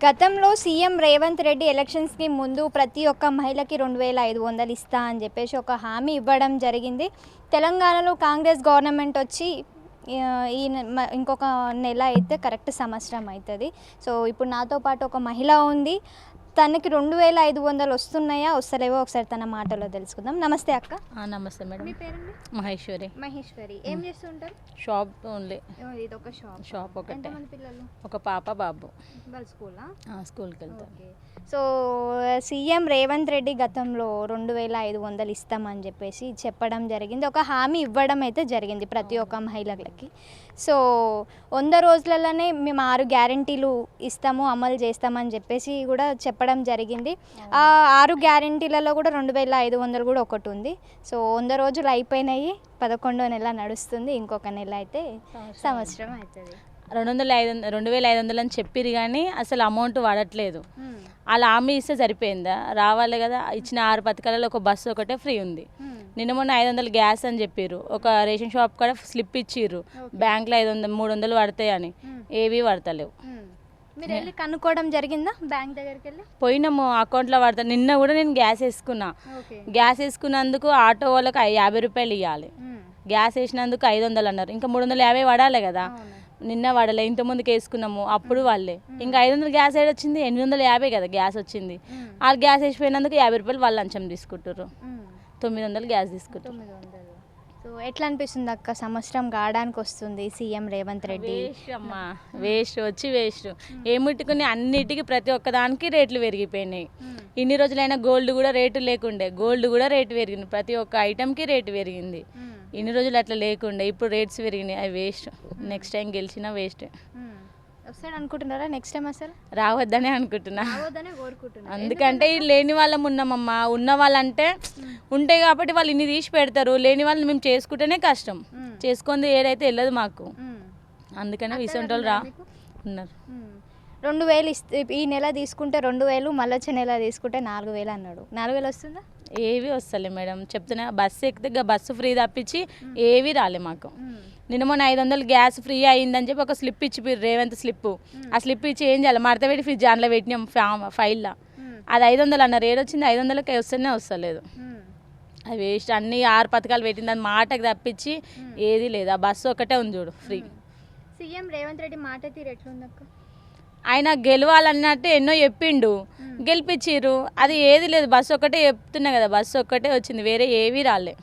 గతంలో సీఎం రేవంత్ రెడ్డి ఎలక్షన్స్కి ముందు ప్రతి ఒక్క మహిళకి రెండు వేల ఐదు వందలు ఇస్తా అని చెప్పేసి ఒక హామీ ఇవ్వడం జరిగింది. తెలంగాణలో కాంగ్రెస్ గవర్నమెంట్ వచ్చి ఈ ఇంకొక నెల అయితే కరెక్ట్ సంవత్సరం అవుతుంది. సో ఇప్పుడు నాతో పాటు ఒక మహిళ ఉంది. తనకి రెండు వేల ఐదు వందలు వస్తున్నాయా వస్తలేవో? ఒకసారి తన మాటలో తెలుసుకుందాం. నమస్తే అక్క. ఆ, నమస్తే మేడం. మీ పేరండి? మహేశ్వరి. మహేశ్వరి. ఏం చేస్తుంటారు? Shop only. ఇది ఒక షాప్. షాప్ ఒకటే. ఎంతమంది పిల్లలు? ఒక పాప బాబు. వాళ్ళ స్కూలా? ఆ, స్కూల్కి వెళ్తారు. Okay. So CM Revanth Reddy గతంలో రెండు వేల ఐదు వందలు ఇస్తామని చెప్పేసి చెప్పడం జరిగింది. ఒక హామీ ఇవ్వడం అయితే జరిగింది ప్రతి ఒక్క మహిళలకి. సో వంద రోజులలోనే మేము ఆరు గ్యారంటీలు ఇస్తాము అమలు చేస్తామని చెప్పేసి కూడా చెప్పడం జరిగింది. ఆ ఆరు గ్యారంటీలలో కూడా రెండు వేల ఐదు వందలు కూడా ఒకటి ఉంది. సో వంద రోజులు అయిపోయినాయి. పదకొండో నెల నడుస్తుంది. ఇంకొక నెల అయితే సంవత్సరం. అవుతుంది. రెండు వందల ఐదు వంద- రెండు వేల ఐదు వందలు అని చెప్పిరు కానీ అసలు అమౌంట్ వాడట్లేదు. అలా హామీ ఇస్తే సరిపోయిందా? రావాలి కదా. ఇచ్చిన ఆరు పథకాలలో ఒక బస్సు ఒకటే ఫ్రీ ఉంది. నిన్న మొన్న ఐదు వందలు గ్యాస్ అని చెప్పారు ఒక రేషన్ షాప్ కూడా స్లిప్ ఇచ్చిర్రు. బ్యాంక్లో ఐదు వందలు మూడు వందలు పడతాయి అని ఏవి పడతలేవు. మీరు వెళ్ళి కనుక్కోవడం జరిగిందా? బ్యాంక్ దగ్గరికి వెళ్ళి? పోయినాము అకౌంట్లో పడతా. నిన్న కూడా నేను గ్యాస్ వేసుకున్నా. గ్యాస్ వేసుకున్నందుకు ఆటో వాళ్ళకి యాభై రూపాయలు ఇవ్వాలి గ్యాస్ వేసినందుకు ఐదు వందలు అన్నారు. ఇంకా మూడు వందల యాభై పడాలి కదా. నిన్న పడలే ఇంత ముందుకు వేసుకున్నాము. అప్పుడు వాళ్ళే ఇంకా ఐదు వందలు గ్యాస్ ఏడు వచ్చింది ఎనిమిది వందల యాభై కదా గ్యాస్ వచ్చింది. వాళ్ళు గ్యాస్ వేసిపోయినందుకు యాభై రూపాయలు వాళ్ళు లంచం తీసుకుంటారు తొమ్మిది వందలు గ్యాస్ తీసుకుంటారు ఎట్లా అనిపిస్తుంది అక్క? సంవత్సరం కావడానికి వస్తుంది సీఎం రేవంత్ రెడ్డి. వేస్ట్ అమ్మా వేస్ట్ వచ్చి వేస్ట్. ఏ ముట్టుకుని అన్నిటికీ ప్రతి ఒక్కదానికి రేట్లు పెరిగిపోయినాయి. ఇన్ని రోజులైనా గోల్డ్ కూడా రేటు లేకుండే. గోల్డ్ కూడా రేటు పెరిగింది. ప్రతి ఒక్క ఐటెంకి రేటు పెరిగింది. ఇన్ని రోజులు అట్లా లేకుండే. ఇప్పుడు రేట్స్ పెరిగినాయి. అవి వేస్ట్. నెక్స్ట్ టైం గెలిచినా వేస్ట్. వస్తాడు అనుకుంటున్నారా నెక్స్ట్ టైం అసలు? రావద్దనే అనుకుంటున్నా. రావద్దనే కోరుకుంటున్నా. అందుకంటే ఈ లేని వాళ్ళం ఉన్నామమ్మా. ఉన్న వాళ్ళంటే ఉంటాయి కాబట్టి వాళ్ళు ఇన్ని తీసి పెడతారు. లేని వాళ్ళని మేము చేసుకుంటేనే కష్టం. చేసుకుంది ఏదైతే వెళ్ళదు మాకు. అందుకనే విసంటి వాళ్ళు రా ఉన్నారు. రెండు వేలు ఇస్తే ఈ నెల తీసుకుంటే రెండు వేలు మళ్ళీ వచ్చే నెల తీసుకుంటే నాలుగు వేలు అన్నాడు. నాలుగు వేలు వస్తుందా? ఏవి వస్తలే మేడం. చెప్తున్నా బస్సు ఎక్కితే బస్సు ఫ్రీ తప్పించి ఏవి రాలే మాకు. నిన్న మొన్న ఐదు వందలు గ్యాస్ ఫ్రీ అయిందని చెప్పి ఒక స్లిప్ ఇచ్చి రేవంత్ స్లిప్. ఆ స్లిప్ ఇచ్చి ఏం చేయాలి? మడత పెట్టి ఫ్రిడ్జ్ అందులో పెట్టినాం ఫా ఫైల్లో. అది ఐదు వందలు అన్నారు. ఏడొచ్చింది ఐదు వందలకి వస్తేనే వస్తలేదు. అది వేస్ట్. అన్ని ఆరు పథకాలు పెట్టింది దాని మాటకి తప్పించి ఏది లేదు. ఆ బస్సు ఒకటే ఉంది చూడు ఫ్రీ. సీఎం రేవంత్ రెడ్డి మాట తీరు ఎట్లుందక్క? ఆయన గెలవాలన్నట్టు ఎన్నో చెప్పిండు. గెలిపించిర్రు అది ఏది లేదు. బస్సు ఒకటే చెప్తున్నా కదా. బస్సు ఒక్కటే వచ్చింది. వేరే ఏవి రాలే.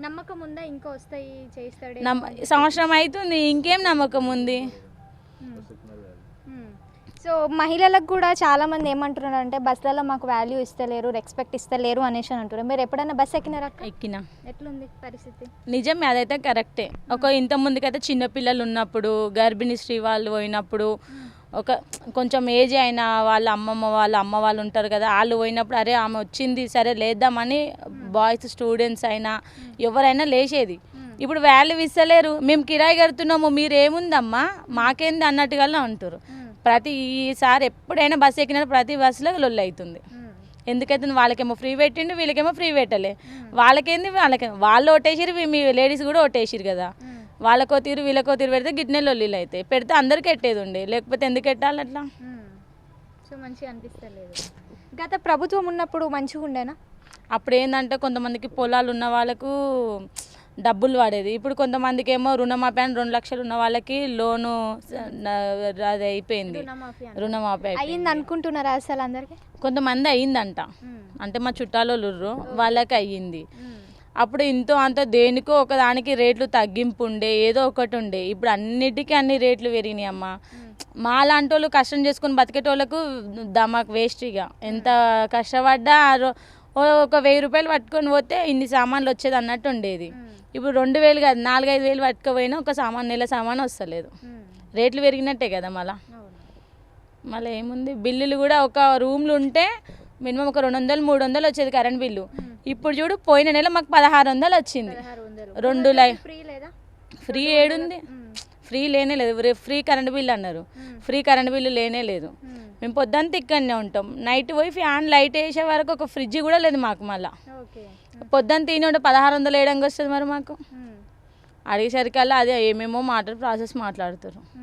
నమ్మకం ఉందా? ఇంకా వస్తాయి చేస్తాడే నమ్మ సంవత్సరం అవుతుంది ఇంకేం నమ్మకం ఉంది? సో మహిళలకు కూడా చాలా మంది ఏమంటున్నారు అంటే బస్సులలో మాకు వాల్యూ ఇస్తలేరు రెస్పెక్ట్ ఇస్తలేరు అనేసి అని అంటున్నారు. మీరు ఎప్పుడైనా బస్ ఎక్కినారా? ఎక్కిన. ఎట్లుంది పరిస్థితి? నిజమే అదైతే కరెక్టే ఒక ఇంత ముందుకైతే చిన్నపిల్లలు ఉన్నప్పుడు గర్భిణీ స్త్రీ వాళ్ళు పోయినప్పుడు ఒక కొంచెం ఏజ్ అయిన వాళ్ళ అమ్మమ్మ వాళ్ళ అమ్మ వాళ్ళు ఉంటారు కదా వాళ్ళు పోయినప్పుడు అరే ఆమె వచ్చింది సరే లేద్దామని బాయ్స్ స్టూడెంట్స్ అయినా ఎవరైనా లేచేది. ఇప్పుడు వాల్యూ ఇస్తలేరు. మేము కిరాయి కడుతున్నాము మీరేముందమ్మా? మాకేంది అన్నట్టుగా అంటారు ప్రతి ఈసారి ఎప్పుడైనా బస్సు ఎక్కినా ప్రతి బస్సులో లొల్లి అవుతుంది ఎందుకైతే వాళ్ళకేమో ఫ్రీ పెట్టిండు వీళ్ళకేమో ఫ్రీ పెట్టలే. వాళ్ళకేంది? వాళ్ళకి వాళ్ళు ఓటేసిరు మీ లేడీస్ కూడా ఓటేసిరు కదా. వాళ్ళకో తీరు వీళ్ళకో తీరు పెడితే గిట్నే లొల్లీలు అవుతాయి. పెడితే అందరికి ఎట్టేది ఉండే. లేకపోతే ఎందుకు పెట్టాలి అట్లా? సో మంచిగా అనిపిస్తలేదు. గత ప్రభుత్వం ఉన్నప్పుడు మంచిగా ఉండేనా? అప్పుడు ఏంటంటే కొంతమందికి పొలాలు ఉన్న వాళ్ళకు డబ్బులు పడేది ఇప్పుడు కొంతమందికి ఏమో రుణమాఫీ అని రెండు లక్షలు ఉన్న వాళ్ళకి లోను అది అయిపోయింది. రుణమాఫీ అయిపోయింది. అయ్యింది అనుకుంటున్నారా అసలు అందరికి? కొంతమంది అయ్యిందంట. అంటే మా చుట్టాలు వాళ్ళకి అయ్యింది. అప్పుడు ఇంతో అంత దేనికో ఒకదానికి రేట్లు తగ్గింపు ఉండే ఏదో ఒకటి ఉండే ఇప్పుడు అన్నిటికీ అన్ని రేట్లు పెరిగినాయి అమ్మ. మా లాంటి వాళ్ళు కష్టం చేసుకుని బతికేటోళ్ళకు ద- మాకు వేస్ట్ ఇక ఎంత కష్టపడ్డా ఒక వెయ్యి రూపాయలు పట్టుకొని పోతే ఇన్ని సామాన్లు వచ్చేది అన్నట్టు ఉండేది ఇప్పుడు రెండు వేలు కాదు నాలుగైదు వేలు పట్టుకపోయినా ఒక సామాన్ నెల సామాన్ వస్తలేదు. రేట్లు పెరిగినట్టే కదా మళ్ళా. మళ్ళీ ఏముంది? బిల్లులు కూడా ఒక రూమ్లు ఉంటే మినిమం ఒక రెండు వందలు మూడు వందలు వచ్చేది కరెంట్ బిల్లు. ఇప్పుడు చూడు పోయిన నెల మాకు పదహారు వందలు వచ్చింది. రెండు లై ఫ్రీ లేదా? ఫ్రీ ఏడుంది. ఫ్రీ లేనే లేదు. ఫ్రీ కరెంట్ బిల్ అన్నారు. ఫ్రీ కరెంట్ బిల్లు లేనే లేదు. మేము పొద్దుంతా ఇక్కడనే ఉంటాం. నైట్ పోయి ఫ్యాన్ లైట్ వేసే వరకు ఒక ఫ్రిడ్జ్ కూడా లేదు మాకు మళ్ళీ. ఓకే. పొద్దున్న తిని ఉంటే పదహారు వందలు వేయడానికి వస్తుంది మరి మాకు. అడిగేసరికల్లా అదే ఏమేమో మాటలు ప్రాసెస్ మాట్లాడుతారు